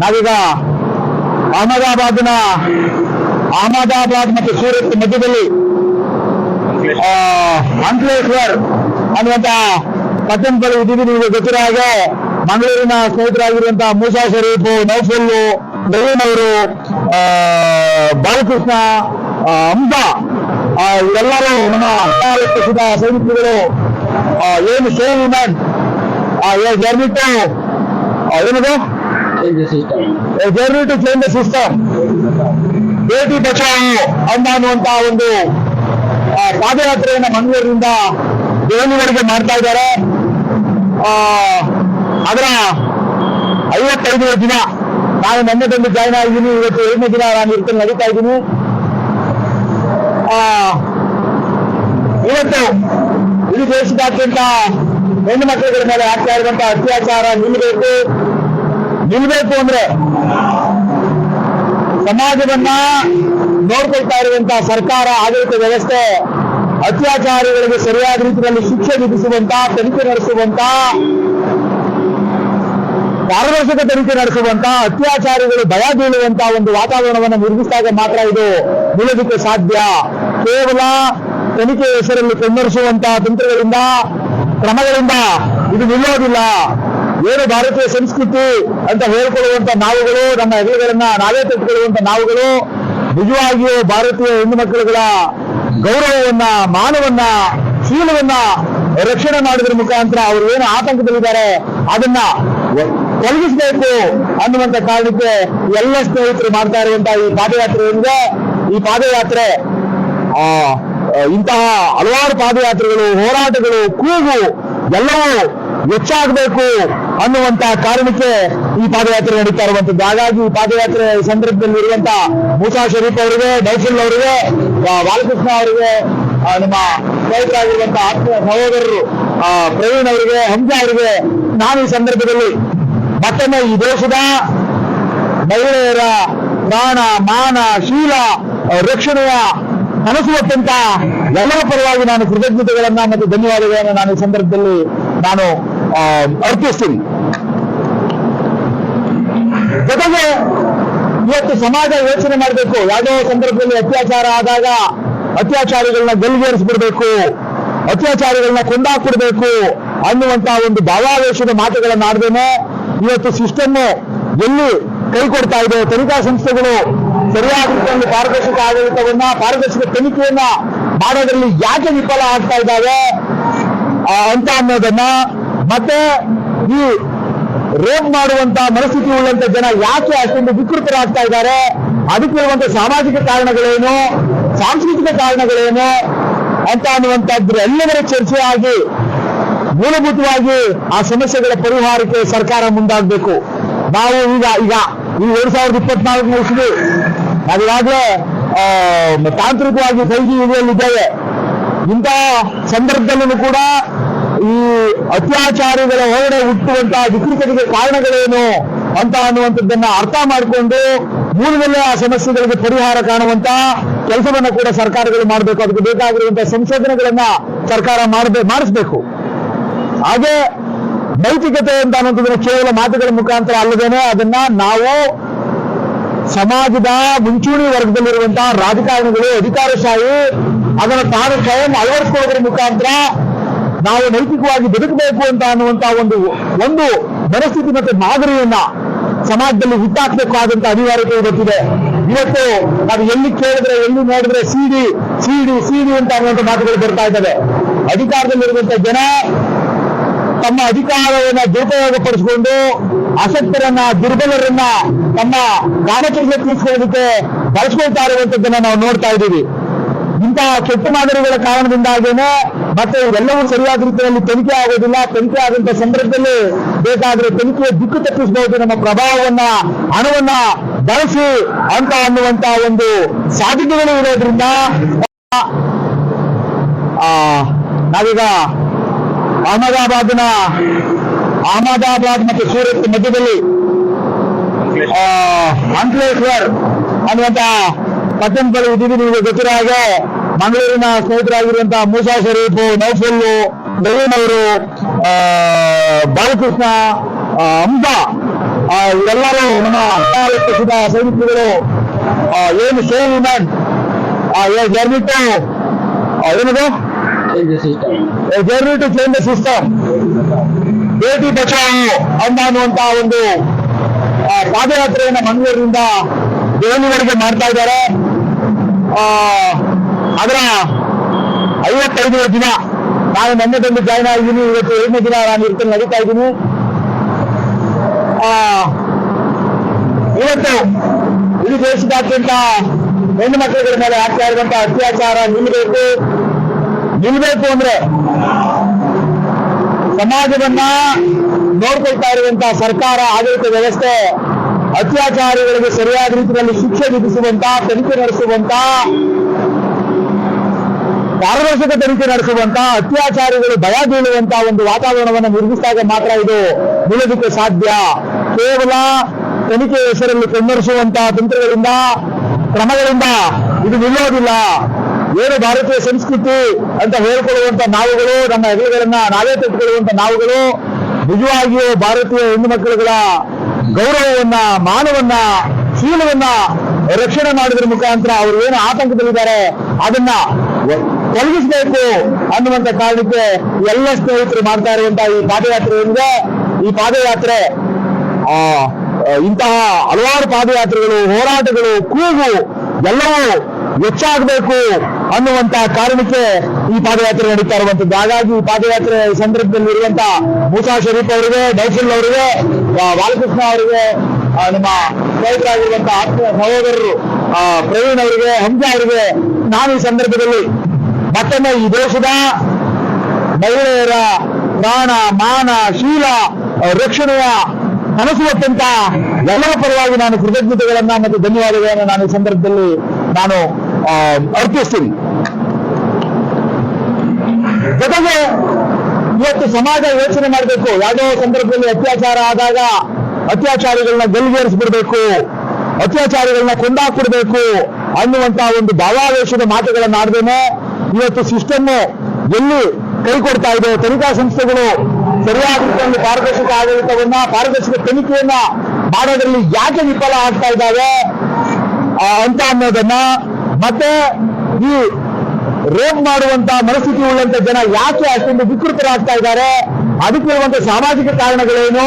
ನಾವೀಗ ಅಹಮದಾಬಾದ್ನ ಅಹಮದಾಬಾದ್ ಮತ್ತು ಸೂರತ್ ಮಧ್ಯದಲ್ಲಿ ಅಂಕ್ಲೇಶ್ವರ್ ಅನ್ನುವಂತ ಬಳಿ ಇದ್ದೀವಿ. ನಿಮಗೆ ಗೊತ್ತಿರೋ ಹಾಗೆ ಮಂಗಳೂರಿನ ಸ್ನೇಹಿತರಾಗಿರುವಂತಹ ಮೂಸಾ ಶರೀಫ್ ನೌಫುಲ್ಲು ನವೀನ್ ಅವರು ಆ, ಬಾಲಕೃಷ್ಣ ಅಂಬ ಎಲ್ಲರೂ ನಮ್ಮ ಸೈನಿಕರುಗಳು ಏನು ಸೇವ್ ವುಮೆನ್ ಜರ್ನಿಟ್ಟು ಏನದು? Journey to change the system Beti Bachao ಅಂತ ಒಂದು ಪಾದಯಾತ್ರೆಯನ್ನ ಮಂಗಳೂರಿನಿಂದ ದೆಹಲಿವರೆಗೆ ಮಾಡ್ತಾ ಇದ್ದಾರೆ. ಅದರ ಐವತ್ತೈದನೇ ದಿನ ನಾನು ನೆನ್ನೆದೊಂದು ಜಾಯ್ನ್ ಆಗಿದ್ದೀನಿ. ಇವತ್ತು ಎರಡನೇ ದಿನ ನಾನು ಇರ್ತೇನೆ, ನಡೀತಾ ಇದ್ದೀನಿ. ಇವತ್ತು ಇಡೀ ದೇಶದಾದ್ಯಂತ ಹೆಣ್ಣು ಮಕ್ಕಳುಗಳ ಮೇಲೆ ಆಗ್ತಾ ಇರುವಂತಹ ಅತ್ಯಾಚಾರ ನಿಲ್ಲಬೇಕು. ನಿಲ್ಬೇಕು ಅಂದ್ರೆ ಸಮಾಜವನ್ನ ನೋಡ್ಕೊಳ್ತಾ ಇರುವಂತಹ ಸರ್ಕಾರ, ಆಡಳಿತ ವ್ಯವಸ್ಥೆ, ಅತ್ಯಾಚಾರಿಗಳಿಗೆ ಸರಿಯಾದ ರೀತಿಯಲ್ಲಿ ಶಿಕ್ಷೆ ವಿಧಿಸುವಂತ, ತನಿಖೆ ನಡೆಸುವಂತ, ಪಾರದರ್ಶಕ ತನಿಖೆ ನಡೆಸುವಂತ, ಅತ್ಯಾಚಾರಿಗಳು ಭಯ ಬೀಳುವಂತ ಒಂದು ವಾತಾವರಣವನ್ನು ನಿರ್ಮಿಸಿದಾಗ ಮಾತ್ರ ಇದು ನಿಲ್ಲೋದಕ್ಕೆ ಸಾಧ್ಯ. ಕೇವಲ ತನಿಖೆ ಹೆಸರಲ್ಲಿ ಕಣ್ಣರಿಸುವಂತಹ ತಂತ್ರಗಳಿಂದ ಕ್ರಮಗಳಿಂದ ಇದು ನಿಲ್ಲೋದಿಲ್ಲ. ಏನು ಭಾರತೀಯ ಸಂಸ್ಕೃತಿ ಅಂತ ಹೇಳ್ಕೊಳ್ಳುವಂತ ನಾವುಗಳು ನಮ್ಮ ಹೆಗಲುಗಳನ್ನ ನಾವೇ ತೆಗೆದುಕೊಳ್ಳುವಂತ ನಾವುಗಳು ನಿಜವಾಗಿಯೂ ಭಾರತೀಯ ಹೆಣ್ಣು ಮಕ್ಕಳುಗಳ ಗೌರವವನ್ನ ಮಾನವನ್ನ ಶೀಲವನ್ನ ರಕ್ಷಣೆ ಮಾಡೋದ್ರ ಮುಖಾಂತರ ಅವರು ಏನು ಆತಂಕದಲ್ಲಿದ್ದಾರೆ ಅದನ್ನ ತೊಲಗಿಸಬೇಕು ಅನ್ನುವಂತ ಕಾರಣಕ್ಕೆ ಎಲ್ಲ ಸ್ನೇಹಿತರು ಮಾಡ್ತಾ ಇರುವಂತಹ ಈ ಪಾದಯಾತ್ರೆ ಏನಿದೆ ಈ ಪಾದಯಾತ್ರೆ ಆ, ಇಂತಹ ಹಲವಾರು ಪಾದಯಾತ್ರೆಗಳು, ಹೋರಾಟಗಳು, ಕೂಗು ಎಲ್ಲವೂ ಹೆಚ್ಚಾಗಬೇಕು ಅನ್ನುವಂತಹ ಕಾರಣಕ್ಕೆ ಈ ಪಾದಯಾತ್ರೆ ನಡೀತಾ ಇರುವಂತದ್ದು ಹಾಗಾಗಿ ಈ ಪಾದಯಾತ್ರೆ ಸಂದರ್ಭದಲ್ಲಿ ಇರುವಂತಹ ಮೂಸಾ ಶರೀಫ್ ಅವರಿಗೆ ಡೌಫುಲ್ ಅವರಿಗೆ ಬಾಲಕೃಷ್ಣ ಅವರಿಗೆ ನಮ್ಮ ಸ್ನೇಹಿತರಾಗಿರುವಂತಹ ಆತ್ಮೀಯ ಸಹೋದರರು ಪ್ರವೀಣ್ ಅವರಿಗೆ ಹಂಸ ಅವರಿಗೆ ನಾನು ಈ ಸಂದರ್ಭದಲ್ಲಿ ಮತ್ತೊಮ್ಮೆ ಈ ದೇಶದ ಮಹಿಳೆಯರ ಪ್ರಾಣ, ಮಾನ, ಶೀಲ, ರಕ್ಷಣೆಯ ಕನಸು ಹೊತ್ತಂತ ಎಲ್ಲರ ಪರವಾಗಿ ನಾನು ಕೃತಜ್ಞತೆಗಳನ್ನ ಮತ್ತು ಧನ್ಯವಾದಗಳನ್ನ ನಾನು ಈ ಸಂದರ್ಭದಲ್ಲಿ ನಾನು ಅರ್ಪಿಸ್ತೀನಿ. ಜೊತೆಗೆ ಇವತ್ತು ಸಮಾಜ ಯೋಚನೆ ಮಾಡಬೇಕು. ಯಾವುದೋ ಸಂದರ್ಭದಲ್ಲಿ ಅತ್ಯಾಚಾರ ಆದಾಗ ಅತ್ಯಾಚಾರಿಗಳನ್ನ ಗಲ್ಲಿಗೇರಿಸ್ಬಿಡ್ಬೇಕು. ಅತ್ಯಾಚಾರಿಗಳನ್ನ ಕೊಂಡಾಕ್ಬಿಡ್ಬೇಕು ಅನ್ನುವಂತ ಒಂದು ಭಾವಾವೇಶದ ಮಾತುಗಳನ್ನ ಆಡ್ದೇನೆ ಇವತ್ತು ಸಿಸ್ಟಮ್ ಎಲ್ಲಿ ಕೈ ಕೊಡ್ತಾ ಇದೆ, ತನಿಖಾ ಸಂಸ್ಥೆಗಳು ಸರಿಯಾದ ಒಂದು ಪಾರದರ್ಶಕ ಆಡಳಿತವನ್ನ, ಪಾರದರ್ಶಕ ತನಿಖೆಯನ್ನ ಮಾಡೋದ್ರಲ್ಲಿ ಯಾಕೆ ವಿಫಲ ಆಗ್ತಾ ಇದ್ದಾವೆ? ಅಂತ ಅನ್ನೋದನ್ನ ಮತ್ತೆ ಈ ರೇಪ್ ಮಾಡುವಂತ ಮನಸ್ಥಿತಿ ಉಳ್ಳಂತ ಜನ ಯಾಕೆ ಅಷ್ಟೊಂದು ವಿಕೃತರಾಗ್ತಾ ಇದ್ದಾರೆ? ಅದಕ್ಕಿರುವಂತ ಸಾಮಾಜಿಕ ಕಾರಣಗಳೇನು? ಸಾಂಸ್ಕೃತಿಕ ಕಾರಣಗಳೇನು? ಅಂತ ಅನ್ನುವಂಥದ್ರ ಎಲ್ಲದರ ಚರ್ಚೆ ಆಗಿ ಮೂಲಭೂತವಾಗಿ ಆ ಸಮಸ್ಯೆಗಳ ಪರಿಹಾರಕ್ಕೆ ಸರ್ಕಾರ ಮುಂದಾಗಬೇಕು. ನಾವು ಈಗ ಈಗ ಈ ಎರಡ್ ಸಾವಿರದ ಇಪ್ಪತ್ನಾಲ್ಕು ಇಸ್ವಿ ನಾವೀಗಾಗಲೇ ತಾಂತ್ರಿಕವಾಗಿ ಸೈಜಿ ಜಿ ಇಂತಹ ಸಂದರ್ಭದಲ್ಲೂ ಕೂಡ ಈ ಅತ್ಯಾಚಾರಿಗಳ ಹೊರಡೆ ಹುಟ್ಟುವಂತಹ ವಿಕೃತತೆಗೆ ಕಾರಣಗಳೇನು ಅಂತ ಅನ್ನುವಂಥದ್ದನ್ನ ಅರ್ಥ ಮಾಡಿಕೊಂಡು ಮೂಲದಲ್ಲೇ ಆ ಸಮಸ್ಯೆಗಳಿಗೆ ಪರಿಹಾರ ಕಾಣುವಂತ ಕೆಲಸವನ್ನ ಕೂಡ ಸರ್ಕಾರಗಳು ಮಾಡಬೇಕು. ಅದಕ್ಕೆ ಬೇಕಾಗಿರುವಂತಹ ಸಂಶೋಧನೆಗಳನ್ನ ಸರ್ಕಾರ ಮಾಡಬೇಕು ಮಾಡಿಸ್ಬೇಕು. ಹಾಗೆ ನೈತಿಕತೆ ಅಂತ ಅನ್ನೋದನ್ನ ಕೇವಲ ಮಾತುಗಳ ಮುಖಾಂತರ ಅಲ್ಲದೇನೆ ಅದನ್ನ ನಾವು ಸಮಾಜದ ಮುಂಚೂಣಿ ವರ್ಗದಲ್ಲಿರುವಂತಹ ರಾಜಕಾರಣಿಗಳು, ಅಧಿಕಾರಶಾಹಿ ಅದನ್ನು ತಾನು ಸ್ವಯಂ ಅಳವಡಿಸಿಕೊಳ್ಳೋದ್ರ ಮುಖಾಂತರ ನಾವು ನೈತಿಕವಾಗಿ ಬದುಕಬೇಕು ಅಂತ ಅನ್ನುವಂತಹ ಒಂದು ಒಂದು ಮನಸ್ಥಿತಿ ಮತ್ತೆ ಮಾದರಿಯನ್ನ ಸಮಾಜದಲ್ಲಿ ಹುಟ್ಟಾಕ್ಬೇಕಾದಂತ ಅನಿವಾರ್ಯತೆ ಇವತ್ತಿದೆ. ಇವತ್ತು ನಾವು ಎಲ್ಲಿ ಕೇಳಿದ್ರೆ, ಎಲ್ಲಿ ನೋಡಿದ್ರೆ ಸಿಡಿ ಸಿಡಿ ಸಿಡಿ ಅಂತ ಅನ್ನುವಂಥ ಮಾತುಗಳು ಬರ್ತಾ ಇದ್ದಾವೆ. ಅಧಿಕಾರದಲ್ಲಿರುವಂತ ಜನ ತಮ್ಮ ಅಧಿಕಾರವನ್ನು ದುರುಪಯೋಗ ಪಡಿಸಿಕೊಂಡು ಅಸಕ್ತರನ್ನ ದುರ್ಬಲರನ್ನ ತಮ್ಮ ಕಾಮಚರ್ಯ ತೀರಿಸ್ಕೊಳ್ಳೋದಕ್ಕೆ ಬಳಸ್ಕೊಳ್ತಾ ಇರುವಂತದ್ದನ್ನ ನಾವು ನೋಡ್ತಾ ಇದ್ದೀವಿ. ಇಂತಹ ಕೆಟ್ಟ ಮಾದರಿಗಳ ಕಾರಣದಿಂದಾಗೇನೆ ಮತ್ತೆ ಇವೆಲ್ಲವೂ ಸರಿಯಾದ ರೀತಿಯಲ್ಲಿ ತನಿಖೆ ಆಗೋದಿಲ್ಲ. ತನಿಖೆ ಆದಂತ ಸಂದರ್ಭದಲ್ಲಿ ಬೇಕಾದ್ರೆ ತನಿಖೆಯ ದಿಕ್ಕು ತಪ್ಪಿಸಬಹುದು. ನಮ್ಮ ಪ್ರಭಾವವನ್ನ, ಹಣವನ್ನ ಬಳಸಿ ಅಂತ ಅನ್ನುವಂತ ಒಂದು ಸಾಧ್ಯತೆಗಳು ಇರೋದ್ರಿಂದ ನಾವೀಗ ಅಹಮದಾಬಾದ್ನ ಅಹಮದಾಬಾದ್ ಮತ್ತು ಸೂರತ್ ಮಧ್ಯದಲ್ಲಿ ಅಂಕಲೇಶ್ವರ್ ಅನ್ನುವಂತ ಪಟ್ಟಣ ಬಳಿ ಇದ್ದೀವಿ ನಿಮಗೆ ಗೊತ್ತಿರೋ ಹಾಗೆ. ಮಂಗಳೂರಿನ ಸ್ನೇಹಿತರಾಗಿರುವಂತಹ ಮೂಸಾ ಶರೀಫ್ ನೌಫುಲ್ಲು ನವೀನ್ ಅವರು ಆ, ಬಾಲಕೃಷ್ಣ ಅಂಬ ಇವೆಲ್ಲರೂ ನಮ್ಮ ಪಕ್ಷದ ಸೈನಿಕರು ಆ, ಏನು ಸೇವ್ ವುಮೆನ್ ಜರ್ನಿಟ್ಟು ಏನದು? Journey to change the system Beti Bachao ಅನ್ನ ಅನ್ನುವಂತ ಒಂದು ಪಾದಯಾತ್ರೆಯನ್ನ ಮಂಗಳೂರಿನಿಂದ ದೆಹಲಿವರೆಗೆ ಮಾಡ್ತಾ ಇದ್ದಾರೆ. ಅದರ ಐವತ್ತೈದನೇ ದಿನ ನಾನು ಮೊನ್ನೆ ಬಂದು ಜಾಯ್ನ್ ಆಗಿದ್ದೀನಿ. ಇವತ್ತು ಏಳನೇ ದಿನ ನಾನು ಇರ್ತೇನೆ, ನಡೀತಾ ಇದ್ದೀನಿ. ಇವತ್ತು ಇಡೀ ದೇಶದಾದ್ಯಂತ ಹೆಣ್ಣು ಮಕ್ಕಳುಗಳ ಮೇಲೆ ಆಗ್ತಾ ಇರುವಂತಹ ಅತ್ಯಾಚಾರ ನಿಲ್ಲಬೇಕು ನಿಲ್ಬೇಕು ಅಂದ್ರೆ ಸಮಾಜವನ್ನ ನೋಡ್ಕೊಳ್ತಾ ಇರುವಂತಹ ಸರ್ಕಾರ, ಆಡಳಿತ ವ್ಯವಸ್ಥೆ, ಅತ್ಯಾಚಾರಿಗಳಿಗೆ ಸರಿಯಾದ ರೀತಿಯಲ್ಲಿ ಶಿಕ್ಷೆ ವಿಧಿಸುವಂತ, ತನಿಖೆ ನಡೆಸುವಂತ, ಪಾರದರ್ಶಕ ತನಿಖೆ ನಡೆಸುವಂತ, ಅತ್ಯಾಚಾರಿಗಳು ಭಯ ಬೀಳುವಂತ ಒಂದು ವಾತಾವರಣವನ್ನು ನಿರ್ಮಿಸಿದಾಗ ಮಾತ್ರ ಇದು ನಿಲ್ಲೋದಕ್ಕೆ ಸಾಧ್ಯ. ಕೇವಲ ತನಿಖೆ ಹೆಸರಲ್ಲಿ ಕಣ್ಣರಿಸುವಂತಹ ತಂತ್ರಗಳಿಂದ, ಕ್ರಮಗಳಿಂದ ಇದು ನಿಲ್ಲೋದಿಲ್ಲ. ಏನು ಭಾರತೀಯ ಸಂಸ್ಕೃತಿ ಅಂತ ಹೇಳ್ಕೊಳ್ಳುವಂತ ನಾವುಗಳು ನಮ್ಮ ಹೆಗಲುಗಳನ್ನ ನಾವೇ ತೆಗೆದುಕೊಳ್ಳುವಂತ ನಾವುಗಳು ನಿಜವಾಗಿಯೂ ಭಾರತೀಯ ಹೆಣ್ಣು ಮಕ್ಕಳುಗಳ ಗೌರವವನ್ನ ಮಾನವನ್ನ ಶೀಲವನ್ನ ರಕ್ಷಣೆ ಮಾಡೋದ್ರ ಮುಖಾಂತರ ಅವರು ಏನು ಆತಂಕದಲ್ಲಿದ್ದಾರೆ ಅದನ್ನ ತೊಲಗಿಸಬೇಕು ಅನ್ನುವಂತ ಕಾರಣಕ್ಕೆ ಎಲ್ಲ ಸ್ನೇಹಿತರು ಮಾಡ್ತಾ ಅಂತ ಈ ಪಾದಯಾತ್ರೆ ಏನಿದೆ. ಈ ಪಾದಯಾತ್ರೆ ಆ, ಇಂತಹ ಹಲವಾರು ಪಾದಯಾತ್ರೆಗಳು ಹೋರಾಟಗಳು ಕೂಗು ಎಲ್ಲವೂ ಹೆಚ್ಚಾಗಬೇಕು. ಅನ್ನುವಂತ ಕಾರಣಕ್ಕೆ ಈ ಪಾದಯಾತ್ರೆ ನಡೀತಾ ಇರುವಂತದ್ದು. ಹಾಗಾಗಿ ಈ ಪಾದಯಾತ್ರೆ ಸಂದರ್ಭದಲ್ಲಿ ಇರುವಂತ ಮೂಸಾ ಶರೀಫ್ ಅವರಿಗೆ ಡೌಫಿಲ್ ಅವರಿಗೆ ಬಾಲಕೃಷ್ಣ ಅವರಿಗೆ ನಮ್ಮ ಸ್ನೇಹಿತರಾಗಿರುವಂತಹ ಆತ್ಮೀಯ ಸಹೋದರರು ಪ್ರವೀಣ್ ಅವರಿಗೆ, ಹಂಜಾ ಅವರಿಗೆ ನಾನು ಈ ಸಂದರ್ಭದಲ್ಲಿ ಮತ್ತೊಮ್ಮೆ ಈ ದೇಶದ ಮಹಿಳೆಯರ ಪ್ರಾಣ, ಮಾನ, ಶೀಲ, ರಕ್ಷಣೆಯ ಕನಸು ಅತ್ಯಂತ ಎಲ್ಲರ ಪರವಾಗಿ ನಾನು ಕೃತಜ್ಞತೆಗಳನ್ನ ಮತ್ತು ಧನ್ಯವಾದಗಳನ್ನು ನಾನು ಈ ಸಂದರ್ಭದಲ್ಲಿ ನಾನು ಅರ್ಪಿಸ್ತೀನಿ. ಜೊತೆಗೆ ಇವತ್ತು ಸಮಾಜ ಯೋಚನೆ ಮಾಡಬೇಕು. ಯಾವುದೋ ಸಂದರ್ಭದಲ್ಲಿ ಅತ್ಯಾಚಾರ ಆದಾಗ ಅತ್ಯಾಚಾರಿಗಳನ್ನ ಗಲ್ಲಿಗೇರಿಸ್ಬಿಡ್ಬೇಕು. ಅತ್ಯಾಚಾರಿಗಳನ್ನ ಕೊಂದಾಕ್ಬಿಡ್ಬೇಕು ಅನ್ನುವಂತ ಒಂದು ಭಾವಾವೇಶದ ಮಾತುಗಳನ್ನ ಆಡ್ದೇನೆ ಇವತ್ತು ಸಿಸ್ಟಮ್ ಎಲ್ಲಿ ಕೈ ಕೊಡ್ತಾ ಇದೆ. ತನಿಖಾ ಸಂಸ್ಥೆಗಳು ಸರಿಯಾದ ಒಂದು ಪಾರದರ್ಶಕ ಆಡಳಿತವನ್ನ, ಪಾರದರ್ಶಕ ತನಿಖೆಯನ್ನ ಮಾಡೋದ್ರಲ್ಲಿ ಯಾಕೆ ವಿಫಲ ಆಗ್ತಾ ಇದ್ದಾವೆ? ಅಂತ ಅನ್ನೋದನ್ನ ಮತ್ತೆ ಈ ರೇಪ್ ಮಾಡುವಂತ ಮನಸ್ಥಿತಿ ಉಳ್ಳಂತ ಜನ ಯಾಕೆ ಅಷ್ಟೊಂದು ವಿಕೃತರಾಗ್ತಾ ಇದ್ದಾರೆ? ಅದಕ್ಕೆ ಅದಕ್ಕಿರುವಂತ ಸಾಮಾಜಿಕ ಕಾರಣಗಳೇನು?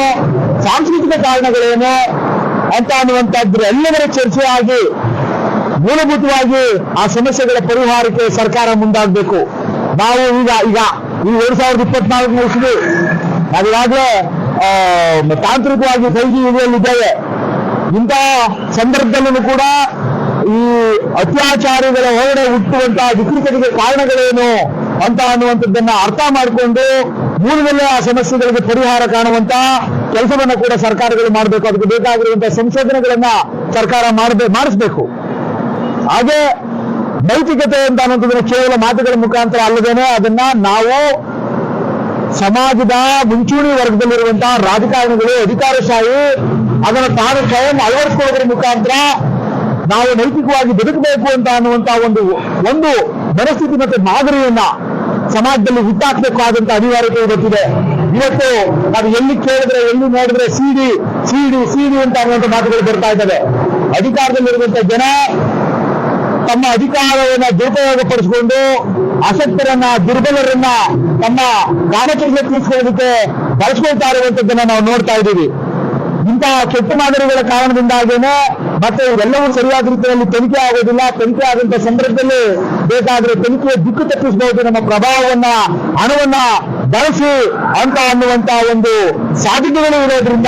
ಸಾಂಸ್ಕೃತಿಕ ಕಾರಣಗಳೇನು? ಅಂತ ಅನ್ನುವಂಥದ್ರ ಎಲ್ಲವರ ಚರ್ಚೆ ಆಗಿ ಮೂಲಭೂತವಾಗಿ ಆ ಸಮಸ್ಯೆಗಳ ಪರಿಹಾರಕ್ಕೆ ಸರ್ಕಾರ ಮುಂದಾಗಬೇಕು. ನಾವು ಈಗ ಈಗ, ಈ ಎರಡ್ ಸಾವಿರದ ಇಪ್ಪತ್ನಾಲ್ಕನೇ ಇಸ್ವಿ ನಾವೀಗಾಗಲೇ ತಾಂತ್ರಿಕವಾಗಿ ಕೈಗೆ ಜಿ ಇಂತಹ ಸಂದರ್ಭದಲ್ಲೂ ಕೂಡ ಈ ಅತ್ಯಾಚಾರಿಗಳ ಹೊರಡೆ ಹುಟ್ಟುವಂತಹ ವಿಕೃತತೆಗೆ ಕಾರಣಗಳೇನು ಅಂತ ಅನ್ನುವಂಥದ್ದನ್ನ ಅರ್ಥ ಮಾಡಿಕೊಂಡು ಮೂಲದಲ್ಲೇ ಆ ಸಮಸ್ಯೆಗಳಿಗೆ ಪರಿಹಾರ ಕಾಣುವಂತ ಕೆಲಸವನ್ನ ಕೂಡ ಸರ್ಕಾರಗಳು ಮಾಡಬೇಕು. ಅದಕ್ಕೆ ಬೇಕಾಗಿರುವಂತಹ ಸಂಶೋಧನೆಗಳನ್ನ ಸರ್ಕಾರ ಮಾಡಬೇಕು ಮಾಡಿಸ್ಬೇಕು. ಹಾಗೆ ನೈತಿಕತೆ ಅಂತ ಅನ್ನುವಂಥದ್ದನ್ನು ಕೇವಲ ಮಾತುಗಳ ಮುಖಾಂತರ ಅಲ್ಲದೇನೆ ಅದನ್ನ ನಾವು ಸಮಾಜದ ಮುಂಚೂಣಿ ವರ್ಗದಲ್ಲಿರುವಂತಹ ರಾಜಕಾರಣಿಗಳು, ಅಧಿಕಾರಶಾಹಿ, ಅದನ್ನು ತಾನು ಸ್ವಯಂ ಅಳವಡಿಸಿಕೊಳ್ಳೋದ್ರ ಮುಖಾಂತರ ನಾವು ನೈತಿಕವಾಗಿ ಬದುಕಬೇಕು ಅಂತ ಅನ್ನುವಂತ ಒಂದು ಒಂದು ಮನಸ್ಥಿತಿ ಮತ್ತೆ ಮಾದರಿಯನ್ನ ಸಮಾಜದಲ್ಲಿ ಹುಟ್ಟಾಕ್ಬೇಕಾದಂತ ಅನಿವಾರ್ಯತೆ ಇವತ್ತಿದೆ. ಇವತ್ತು ನಾವು ಎಲ್ಲಿ ಕೇಳಿದ್ರೆ, ಎಲ್ಲಿ ನೋಡಿದ್ರೆ ಸಿಡಿ ಸಿಡಿ ಸಿಡಿ ಅಂತ ಅನ್ನುವಂಥ ಮಾತುಗಳು ಬರ್ತಾ ಇದ್ದಾವೆ. ಅಧಿಕಾರದಲ್ಲಿರುವಂತ ಜನ ತಮ್ಮ ಅಧಿಕಾರವನ್ನ ದುರುಪಯೋಗ ಪಡಿಸಿಕೊಂಡು ಅಸಕ್ತರನ್ನ ದುರ್ಬಲರನ್ನ ತಮ್ಮ ಕಾಮಚರ್ಯ ತಿಳಿಸ್ಕೊಳ್ಳೋದಕ್ಕೆ ಬಳಸ್ಕೊಳ್ತಾ ಇರುವಂತದ್ದನ್ನ ನಾವು ನೋಡ್ತಾ ಇದ್ದೀವಿ. ಇಂತಹ ಕೆಟ್ಟ ಮಾದರಿಗಳ ಕಾರಣದಿಂದಾಗೇನೆ ಮತ್ತೆ ಇವೆಲ್ಲವೂ ಸರಿಯಾದ ರೀತಿಯಲ್ಲಿ ತನಿಖೆ ಆಗೋದಿಲ್ಲ. ತನಿಖೆ ಆದಂತ ಸಂದರ್ಭದಲ್ಲಿ ಬೇಕಾದ್ರೆ ತನಿಖೆಯ ದಿಕ್ಕು ತಪ್ಪಿಸಬಹುದು. ನಮ್ಮ ಪ್ರಭಾವವನ್ನ, ಹಣವನ್ನ ಬಳಸಿ ಅಂತ ಅನ್ನುವಂತ ಒಂದು ಸಾಧ್ಯತೆಗಳು ಇರೋದ್ರಿಂದ